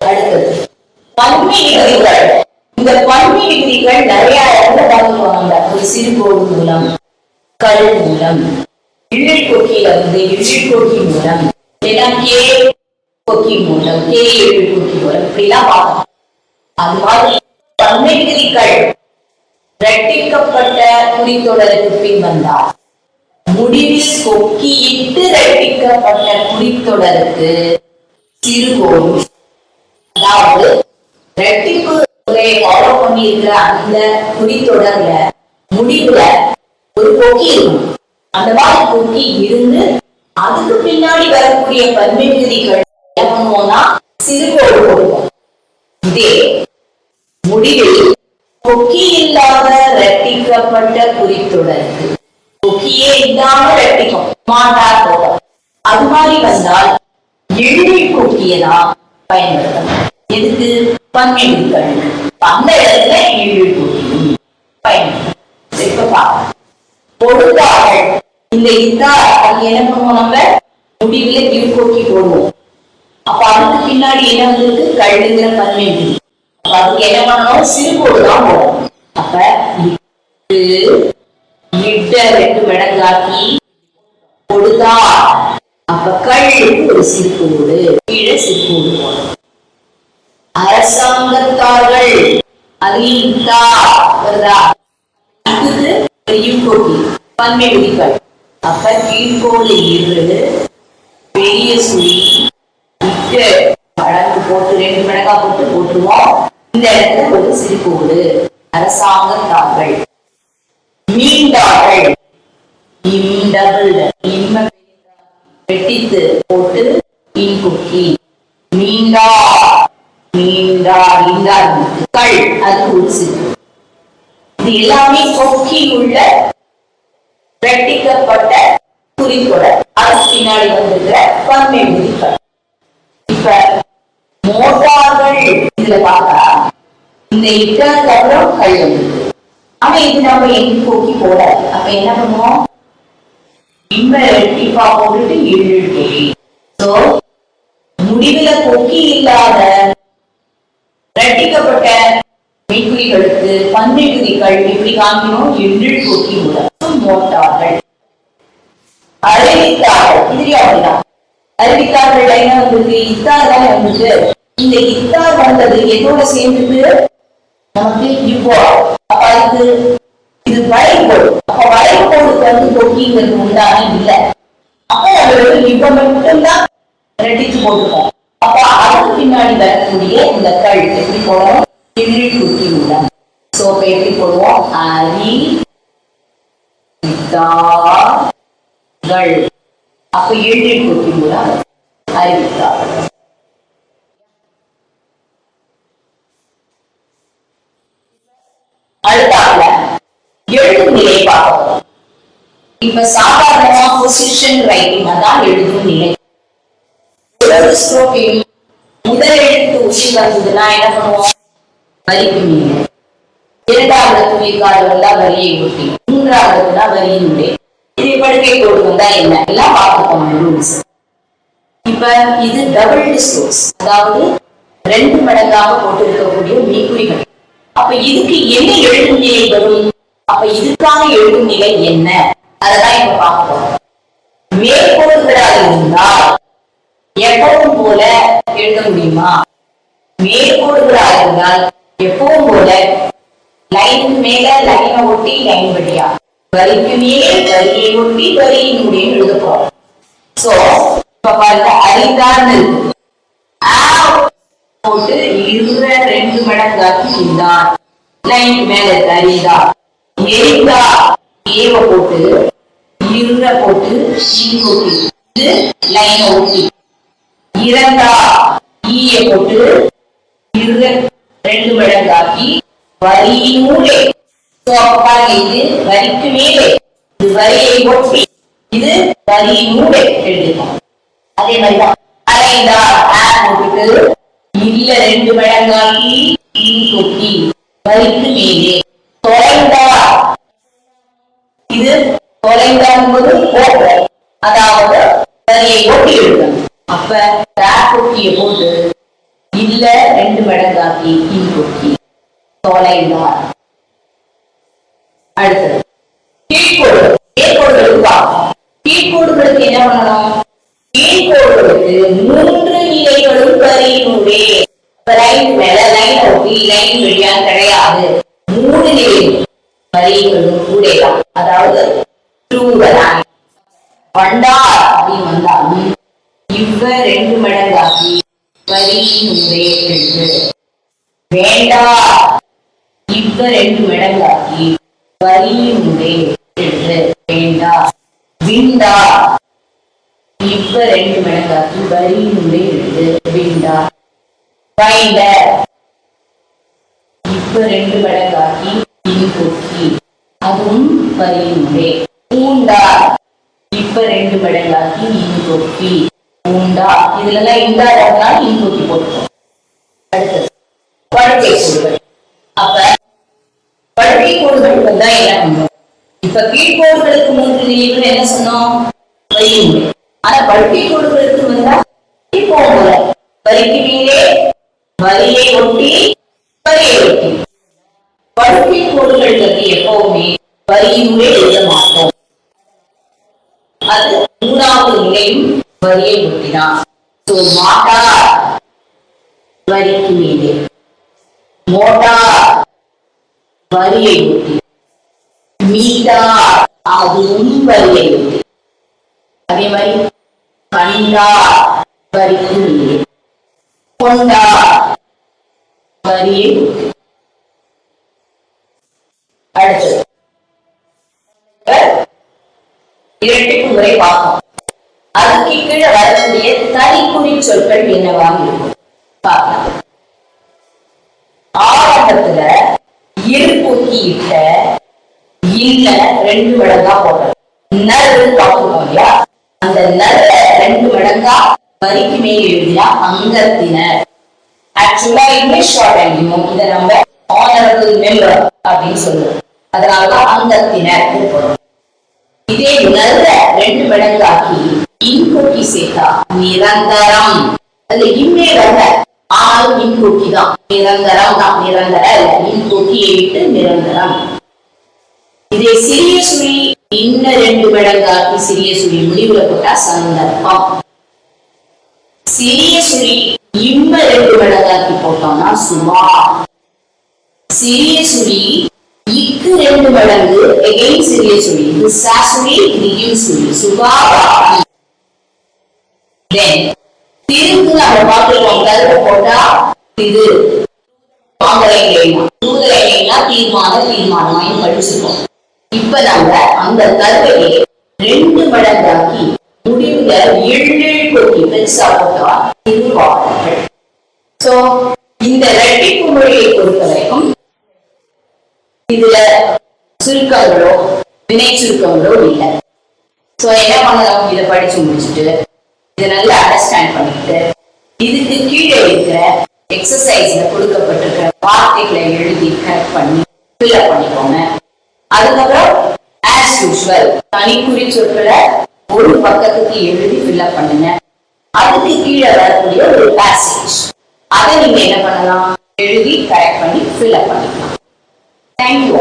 அடுத்தது பன்மை விகுதிகள் இந்த பன்மை விகுதிகள் நிறைய இடத்துல பார்த்துருவாங்க ஒரு சிறுகோடு மூலம் கல் மூலம் இழில் கொக்கியில வந்து இழில் கொக்கி மூலம் இல்லைன்னா கே கொக்கி மூலம் கே கொக்கி மூலம் இப்படிலாம் அது மாதிரி பன்மை விகுதிகள் இரட்டிக்கப்பட்ட குறித்தொடருக்கு பின் வந்தார். முடிவில் கொக்கியிட்டு இரட்டிக்கப்பட்ட குறித்தொடருக்கு சிறுகோடு அதாவது ரெட்டிப்பு முறையை ஃபாலோ பண்ணியிருக்கிற அந்த குறித்தொடர்ல முடிவுல ஒரு கொக்கி இருக்கும். அந்த மாதிரி கொக்கி இருந்து அதுக்கு பின்னாடி வரக்கூடிய பன்மிகுதிகள் விதிகள் சிறுகோடு கொடுக்கும் இதே முடிவில் கொக்கி இல்லாத ரெட்டிக்கப்பட்ட குறித்தொடர் கொக்கியே இல்லாம ரெட்டிக்கும் மாட்டார் போகும். அது மாதிரி வந்தால் எள்ளி கொக்கியை தான் பயன்படுத்தணும். எதுக்கு பன்மைகள் அந்த இடத்துல எள்ளி கொக்கி பயன்படுத்தணும் இப்ப இந்த இதா அது என்ன பண்ணுவோம் நம்ம? முடிவுல இருகொக்கி போடுவோம் அப்ப அதுக்கு பின்னாடி என்ன வந்திருக்கு? கழுதுங்கிற பன்மை அப்ப அதுக்கு என்ன பண்ணணும்? சிறுகோடு தான் போடும் அப்ப இட்ட ரெண்டு மடங்காக்கி கொடுத்தா அப்ப கழுக்கு ஒரு சிறுகோடு. கீழே சிறுகோடு போடும் அரசாங்கத்தார்கள் அதில் வருதா இது யுகோகி பன்மை விதிகள் அப்ப கீழ்கோடு இரு. பெரிய சுழி. விட்டு மடங்கு போட்டு ரெண்டு மடங்கா போட்டு போட்டுருவோம். இந்த இடத்துல ஒரு சிறுகோடு அரசாங்கத்தார்கள் மீண்டார்கள். இம் இம்ம வெட்டித்து போட்டு மீன் குக்கி மீண்டா மீண்டா மீண்டா கள் அது ஒரு சிறு இது எல்லாமே கொக்கி உள்ள வெட்டிக்கப்பட்ட குறித்தொடர் அதுக்கு பின்னாடி வந்திருக்கிற பன்மை விதிகள் இப்ப மோட்டார்கள் இதுல பார்த்தா இந்த இட்டதுக்கு அப்புறம் கல் வந்திருக்கு ஆனா இது நம்ம எங்க கொக்கி போட அப்ப என்ன பண்ணுவோம்? இம்ம ரெட்டிப்பா போட்டுட்டு ஏழு கொக்கி சோ முடிவுல கொக்கி இல்லாத ரெட்டிக்கப்பட்ட மெய்குறிகளுக்கு பன்மை இப்படி காண்கிறோம் காமிக்கணும் எழில் கொக்கி மூலம் மோட்டார்கள். அறிவித்தார்கள். இதுலயும் அப்படிதான். அறிவித்தார்கள் என்ன வந்திருக்கு இத்தார் தான் வந்திருக்கு இந்த இத்தார் வந்தது எதோட சேர்ந்துட்டு நமக்கு இப்போ அப்ப அதுக்கு இது வரைகோடு அப்ப வரைகோடுக்கு வந்து கொக்கிங்கிறது உண்டான இல்ல. அப்ப நம்மளுக்கு இப்ப மட்டும்தான் ரெட்டிச்சு போட்டுருக்கோம் அப்ப அதுக்கு பின்னாடி வரக்கூடிய இந்த கல் எப்படி போடுவோம் எதிரி குட்டி உள்ளம் சோ இப்ப எப்படி போடுவோம்? அரி கள் அப்ப எதிரி குட்டி உள்ளம் அறிவித்தார்கள் அடுத்தாப்புல எழுதும் நிலை பார்ப்போம். இப்ப சாதாரணமா பொசிஷன் ரைட்டிங் தான் எழுதும் நிலை. ஒரு ஸ்ட்ரோக்கையும் முதல் எழுத்து உச்சி வந்ததுன்னா என்ன பண்ணுவோம் வரிக்கு மீது இரண்டாவது துணிக்காடு வந்தா வரியை ஒட்டி மூன்றாவதுனா வரியினுடைய இது படுக்கை கோடு வந்தா என்ன எல்லாம் பார்த்துக்கோங்க ரூல்ஸ் இப்ப இது டபுள் டிஸ்டோஸ் அதாவது ரெண்டு மடங்காக போட்டிருக்கக்கூடிய மீக்குறிகள் அப்ப இதுக்கு என்ன எழுதும் நிலை வரும் அப்ப இதுக்கான எழுதும் நிலை என்ன? அததான் இப்ப பார்ப்போம் மேற்கோள்களாக இருந்தால் எப்பவும் போல எழுத முடியுமா? மேற்கோள்களாக இருந்தால் எப்பவும் போல லைனுக்கு மேல லைனை ஒட்டி லைன் வழியா வரிக்கு மேலே வரியை ஒட்டி வரியின் முடியும் எழுத போறோம். சோ இப்ப பார்த்த அரிதான் இருக்கு போட்டு இருந்த ரெண்டு மடங்காக்கி இருந்தார். லைன் மேல தரிதா எரிதா ஏவ போட்டு இருந்த போட்டு ஈ இது லைனை ஒட்டி. இறந்தா ஈய போட்டு ரெண்டு மடங்காக்கி வரியினூடே So, பாருங்க இது வரிக்கு மேலே. இது வரியை ஒட்டி இது வரியினூடே எழுதிக்கணும் அதே மாதிரிதான். அரைந்தா ஆ போட்டுட்டு இல்ல ரெண்டு மடங்காக்கி ஈ கொட்டி வரிக்கு மேலே தொலைந்தா இது தொலைந்தாம் போது போகும் அதாவது வரியை ஒட்டி எழுதணும் அப்ப ரா கொட்டிய போட்டு இல்ல மடங்காக்கி இன் கொக்கி தொலைந்தார் அடுத்தது கீழ்கோடு மேற்கோடுகளுக்கு பார்ப்போம் கீழ்கோடுகளுக்கு என்ன பண்ணணும் கீழ்கோடுகளுக்கு மூன்று நிலைகளும் கரியினுடைய லைன் மேல லைன் ஒட்டி லைன் வழியா கிடையாது மூணு நிலை வரிகளும் கூட அதாவது ட்ரூவலான் வண்டார் அப்படின்னு வந்தாலும் இவ்வ ரெண்டு மடங்காகி வரியினுடைய எழுது வேண்டா. இவ்வ ரெண்டு மடங்காக்கி வலியுண்டே என்று வேண்டா. விண்டா. இவ்வ ரெண்டு மடங்காக்கி வலியுண்டே என்று விண்டா. வைண்ட இப்ப ரெண்டு மடங்காக்கி இன் கொக்கி. அதுவும் வலியுண்டே பூண்டா. இப்ப ரெண்டு மடங்காக்கி இன் கொக்கி. பூண்டா. இதுல எல்லாம் இந்தா இருந்தா இன் கொக்கி போட்டுக்கோ அடுத்தது படுக்கை கூடுகள் அப்ப படுக்கை கூடுகள் என்ன பண்ணும் இப்ப கீழ்கோடுகளுக்கு மூன்று நிலைகள் என்ன சொன்னோம்? வரியினுடைய ஆனா படுக்கை கூடுகளுக்கு வந்தா இப்போ வரிக்கு மேலே வரியை ஒட்டி வரியை ஒட்டி. படுக்கை கோடுகள் பற்றி எப்பவுமே வரியுமே எழுத மாட்டோம் அது மூணாவது நிலையும் வரியை ஒட்டிதான். சோ மாட்டா வரிக்கு மேலே. மோட்டார் வரியை ஒட்டி. மீட்டா அதுவும் வரியை ஒட்டி. அதே மாதிரி கண்டா வரிக்கு கொண்டா வரியை ஒட்டி. அடுத்தது இரட்டிப்பு முறை பார்ப்போம் அதுக்கு கீழே வரக்கூடிய தனிக்குறி சொற்கள் என்னவாக இருக்கும்? பார்க்கலாம். ஆரம்பத்துல இல்ல ரெண்டு மடங்கா போடுறது. நறு பார்த்துருக்கோம் இல்லையா? அந்த நர ரெண்டு மடங்கா வரிக்கு மேல் எழுதினா அங்கத்தினர் ஆக்சுவலா இங்கிலீஷ் ஷார்ட் இதை நம்ம ஆனரபிள் மெம்பர் அப்படின்னு சொல்லுவோம். அதனாலதான் அங்கத்தினர் இதே நல்ல ரெண்டு மடங்காக்கி இன்கொக்கி சேர்த்தா நிரந்தரம். அது இம்மே வரல ஆனாலும் மின்கூட்டி தான் நிரந்தரம் தான் நிரந்தர இல்ல விட்டு நிரந்தரம். இதே சிறிய சுழி இன்ன ரெண்டு மடங்காக்கி சிறிய சுழி முடிவுல போட்டா சந்தர்ப்பம். சிறிய சுழி இம்ம ரெண்டு மடங்காக்கி போட்டோம்னா சுமா சிறிய சுழி இக்கு ரெண்டு மடங்கு எகைன் சிறிய சுழி. இது சாசுழி இது யூ சுழி. சுபா தென் திருக்கு நம்ம பார்த்துருக்கோம் கருப்பு போட்டா இது. மாங்கலை தூதலை தீர்மான தீர்மானமாயும் படிச்சிருக்கோம். இப்ப நம்ம அந்த கருவையை ரெண்டு மடங்காக்கி முடிவுல எழில் கொட்டி பெருசா போட்டா இது சோ இந்த ரெட்டிப்பு மொழியை பொறுத்த வரைக்கும் இதுல சுருக்கங்களோ வினை சுருக்கங்களோ இல்லை. சோ என்ன பண்ணலாம்? இதை படிச்சு முடிச்சுட்டு இதை நல்லா அண்டர்ஸ்டாண்ட் பண்ணிட்டு இருக்கிற எக்ஸசைஸ்ல கொடுக்கப்பட்டிருக்கிற வார்த்தைகளை எழுதி கரெக்ட் பண்ணி ஃபில்அப் பண்ணிக்கோங்க. அதுக்கப்புறம் ஆஸ் யூஸ்வல் தனிக்குறி சொற்களை ஒரு பக்கத்துக்கு எழுதி ஃபில்அப் பண்ணுங்க. அதுக்கு கீழே வரக்கூடிய ஒரு பேசேஜ் அதை நீங்க என்ன பண்ணலாம்? எழுதி கரெக்ட் பண்ணி ஃபில்அப் பண்ணிக்கலாம். தேங்க்யூ